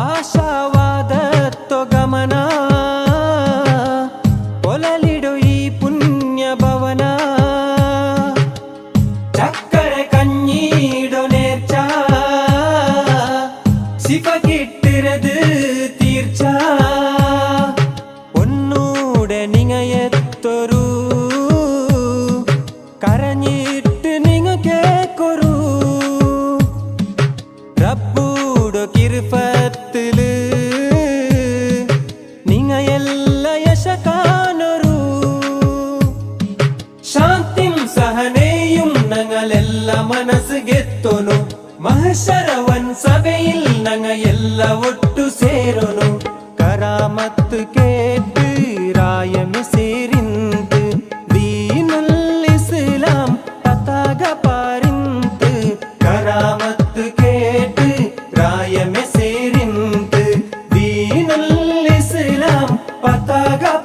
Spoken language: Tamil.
ಆಶಾವಾದ ತೊಗಮನ ಒಲಲಿಡು ಈ ಪುಣ್ಯ ಭವನ ಚಕ್ಕರೆ ಕಣ್ಣೀಡು ನೇರ್ಚ ಸಿಪಗಿಟ್ಟಿರದು தீர்ச்சா உன்னோட நிங்கையத்தொரு கரஞ்சிட்டு நிங்க கேக்கொரு ரப்பூட கிருப்பை ಕತ್ತಲು ನಿನ ಎಲ್ಲ ಯಶ ಕಾಣರು ಶಾಂತಿಂ ಸಹನೆಯುಂ ನಗಲೆಲ್ಲ ಮನಸ್ಸು ಗೆತ್ತೊನು ಮಹಶರವನ್ ಸಭೆಯಿಲ್ ನಗ ಎಲ್ಲ ಒಟ್ಟು ಸೇರೊನು கராமத்து கேட்டு ராயமி சேரிந்து தீனுல் இஸ்லாம் தத்தாக பாரிந்து கராமத்து pataga